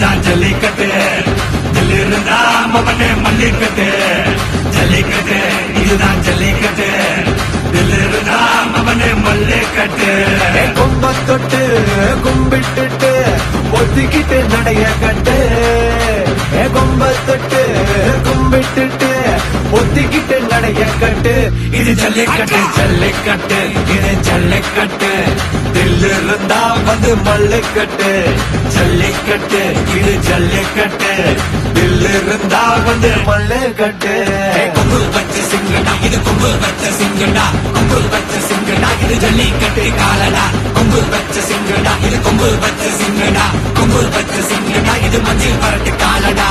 தான் ஜல்லிக்கட்டு தில் இருந்தா மவனே மல்லிக்கட்டு ஜல்லிக்கட்டு இதுதான் ஜல்லிக்கட்டு தில் இருந்தா மவனே மல்லிக்கட்டு கொம்ப தொட்டு கும்பிட்டுட்டு ஒத்திக்கிட்டு நடைய கட்டு. கொம்ப தொட்டு கும்பிட்டுட்டு ஒத்திக்கிட்டு நடைய கட்டு. இது ஜல்லிக்கட்டு ஜல்லிக்கட்டு இது ஜல்லிக்கட்டு. தில் இருந்தா வந்து மல்லுக்கட்டு. ஜல்லிக்கட்டு இது ஜல்லிக்கட்டு. தில் இருந்தா வந்து மல்லுக்கட்டு. கொம்பு வச்ச சிங்கடா இது கொம்பு வச்ச சிங்கடா கொம்பு வச்ச சிங்கடா இது ஜல்லிக்கட்டு காலடா கொம்பு வச்ச சிங்கடா இது கொம்பு வச்ச சிங்கடா கொம்பு வச்ச சிங்கடா இது மஞ்சள் பரட்டு காலடா.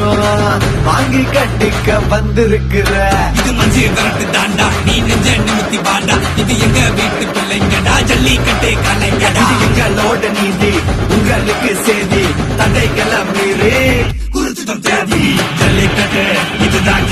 இருக்கிறோம் வாங்கி கட்டிக்க வந்திருக்கிற. இது மஞ்சு விரட்டு தாண்டா. நீ நெஞ்ச நிமித்தி பாண்டா. இது எங்க வீட்டு பிள்ளைங்கடா ஜல்லிக்கட்டு கலைஞடா இது எங்களோட நீதி உங்களுக்கு செய்தி தடைக்கெல்லாம் மீறி. குறிச்சிட்டம் தேதி. ஜல்லிக்கட்டு இதுதான்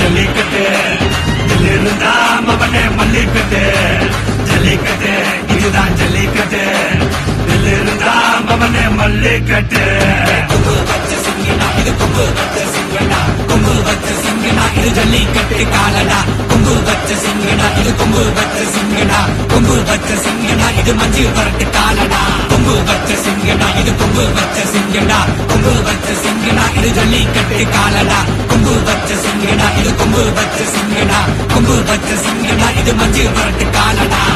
சிங்கடா இது ஜல்லிக்கட்டு காலடா. கொம்பு பச்ச சிங்கடா. இது கொம்பு பச்ச சிங்கடா. கொம்பு பச்ச சிங்கடா. இது மஞ்சு பரட்டு காலடா. கொம்பு பச்ச சிங்கடா. இது கொம்பு பச்ச சிங்கடா. கொம்பு பச்ச சிங்கடா. இது ஜல்லி கட்டு காலடா. கொம்பு பச்ச சிங்கடா. இது கொம்பு பச்ச சிங்கடா. கொம்பு பச்ச சிங்கடா. இது மஞ்சு பரட்டு காலடா.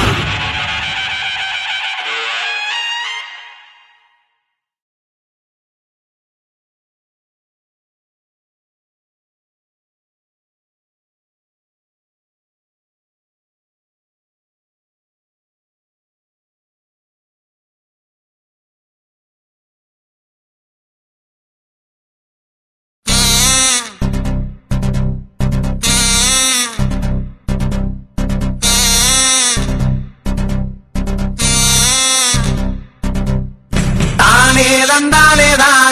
வேதந்தாலேதான்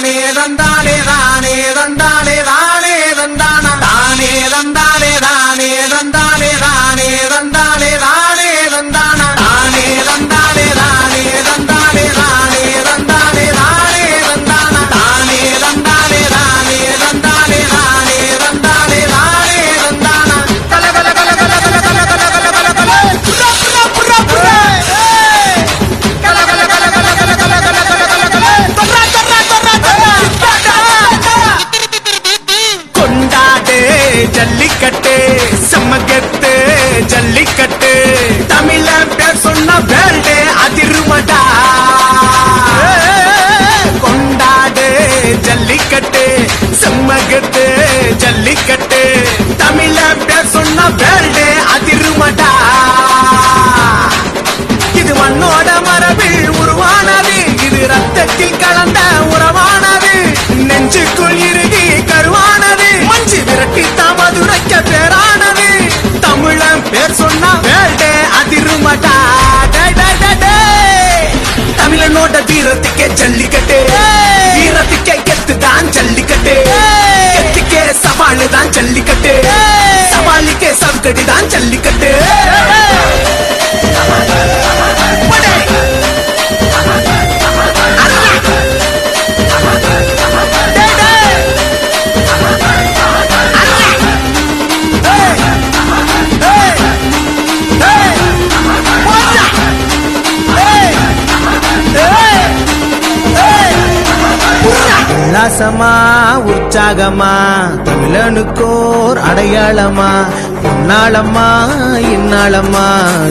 ஜல்லிக்கட்டு. வீரத்துக்கே கெத்து தான் ஜல்லிக்கட்டு கெத்துக்கே சவாலு தான் ஜல்லிக்கட்டு சவாலுக்கே சவுக்கடி தான் ஜல்லிக்கட்டு. பாசமா உற்சாகமா தமிழனுக்கோர் அடையாளமா உன்னாளம்மா இன்னாளம்மா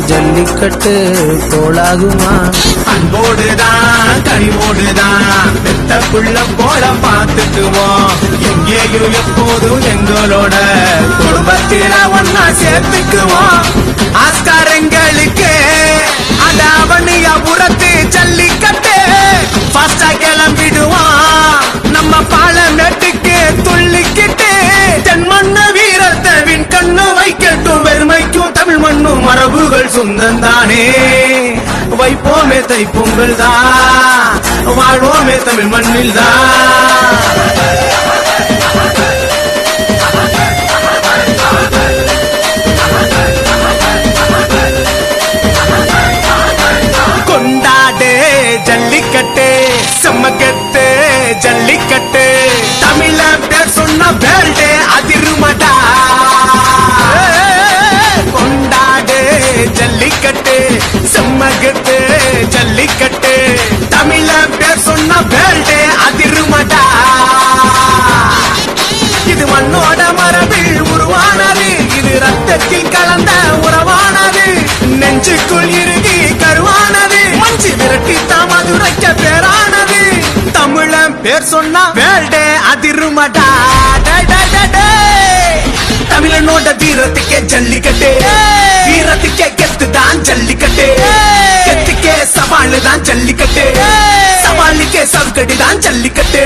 ஜல்லிக்கட்டு கோலாகுமா அன்போடுதான் கனிவோடுதான் பெத்த புள்ள போல பார்த்துக்குவோம். எங்கேயும் எப்போதும் எங்களோட குடும்பத்தில ஒன்னா சேர்த்துக்குவோம். ஆஸ்காரங்களுக்கு அதாவது புறத்து ஜல்லிக்கட்டு மண்ணும் மரபுகள் சொந்தம் தானே வைப்போமே தைப்பொங்கல் தான் வாழ்வோமே தமிழ் மண்ணில் தான் கொண்டாடு ஜல்லிக்கட்டு செம்மக்கட்டு ஜல்லிக்கட்டு. தமிழ பேர் சொன்ன பேர்டே. ஜல்லிக்கட்டு செம்மக்கட்டு ஜல்லிக்கட்டு. தமிழ பேர் சொன்ன பேல்டு அதிருமடா. இது மண்ணோட மரபில் உருவானது இது ரத்தத்தில் கலந்த உறவானது. நெஞ்சுக்குள் இறுகி கருவானது மஞ்சு விரட்டி தாமதுரைக்க பேரானது. தமிழன் பேர் சொன்னா வேல்டே அதிருமடா. தமிழனோட வீரத்துக்கே ஜல்லிக்கட்டு. வீரத்துக்கே கெத்து தான் ஜல்லிக்கட்டு. கெத்துக்கே சவாலு தான் ஜல்லிக்கட்டு. சவாலுக்கே சவுக்கடி தான் ஜல்லிக்கட்டு.